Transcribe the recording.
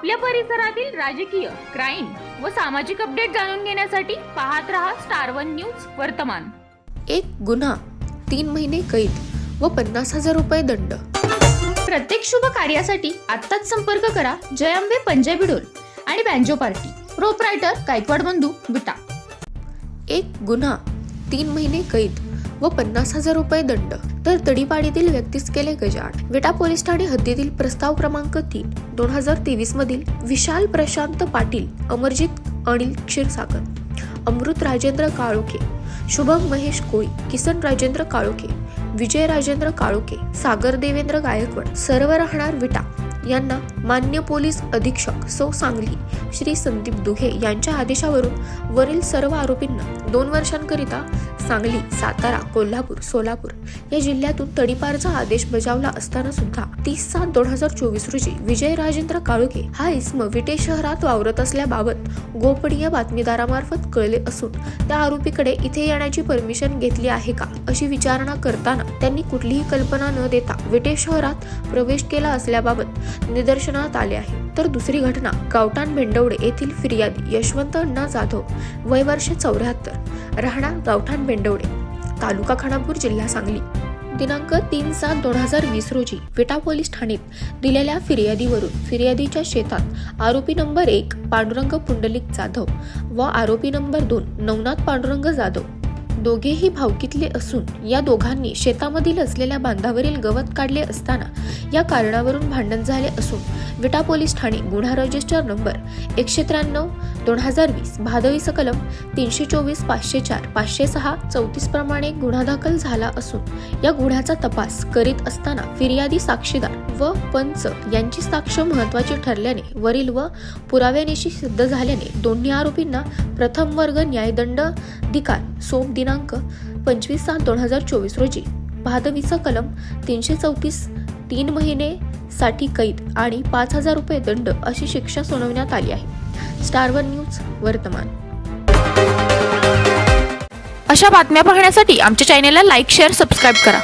आपल्या परिसरातील राजकीय क्राईम व सामाजिक अपडेट जाणून घेण्यासाठी पाहत रहा स्टार वन न्यूज वर्तमान. एक गुन्हा तीन महिने कैद व पन्नास हजार रुपये दंड. प्रत्येक शुभ कार्यासाठी आत्ताच संपर्क करा जय अंबे पंजाबी डोल आणि बँजो पार्टी प्रोपरायटर गायकवाड बंधू विटा. एक गुन्हा तीन महिने कैद व पन्नास हजार रुपये दंड. तर तडीपाडीतील व्यक्तीस केले गजाड विटा पोलीस ठाणे हद्दीतील प्रस्ताव क्रमांक तीन दोन हजार तेवीस मधील विशाल प्रशांत पाटील अमरजित अनिल क्षीरसागर अमृत राजेंद्र काळोखे शुभम महेश कोळी किसन राजेंद्र काळोखे विजय राजेंद्र काळोखे सागर देवेंद्र गायकवाड सर्व राहणार विटा. यांना मान्य पोलीस अधीक्षक सौ सांगली श्री संदीप दुहे यांच्या आदेशावरून वरील सर्व आरोपींना दोन वर्षांकरिता सांगली सातारा कोल्हापूर सोलापूर या जिल्ह्यातून तडीपारचा आदेश बजावला असताना सुद्धा तीस सात दोन हजार चोवीस रोजी विजय राजेंद्र काळुके हा इस्म विटे शहरात वावरत असल्याबाबत गोपनीय बातमीदारामार्फत कळले असून त्या आरोपीकडे इथे येण्याची परमिशन घेतली आहे का अशी विचारणा करताना त्यांनी कुठलीही कल्पना न देता विटे शहरात प्रवेश केला असल्याबाबत निदर्शनात आले आहे. तर दुसरी घटना गावठाण भेंडवडे येथील फिर्यादी यशवंत अण्णा जाधव वय वर्ष चौऱ्याहत्तर राहणार गावठाण भेंडवडे तालुका खानापूर जिल्हा सांगली. दिनांक तीन सात दोन हजार वीस रोजी विटा पोलीस ठाण्यात दिलेल्या फिर्यादीवरून फिर्यादीच्या शेतात आरोपी नंबर एक पांडुरंग पुंडलिक जाधव व आरोपी नंबर दोन नवनाथ पांडुरंग जाधव दोघेही भावकीतले असून या दोघांनी शेतामधील असलेल्या बांधावरील गवत काढले असताना या कारणावरून भांडण झाले असून विटा पोलीस ठाणे गुन्हा रजिस्टर नंबर एकशे त्र्याण्णव दोन हजार वीस भादवी सकलम तीनशे चोवीस पाचशे चार पाचशे सहा चौतीस प्रमाणे गुन्हा दाखल झाला असून या गुन्ह्याचा तपास करीत असताना फिर्यादी साक्षीदार व पंच यांची साक्ष महत्वाची ठरल्याने वरील व पुराव्यानिशी सिद्ध झाल्याने दोन्ही आरोपींना प्रथम वर्ग न्यायदंड अधिकार सोम दिनांक पंचवीस सात दोन हजार चोवीस रोजी. भादवीचा कलम तीनशे चौतीस तीन महिने साठी कैद आणि पाच हजार रुपये दंड अशी शिक्षा सुनावण्यात आली आहे. स्टार वन न्यूज वर्तमान. अशा बातम्या पाहण्यासाठी आमच्या चॅनेलला लाईक शेअर सबस्क्राईब करा.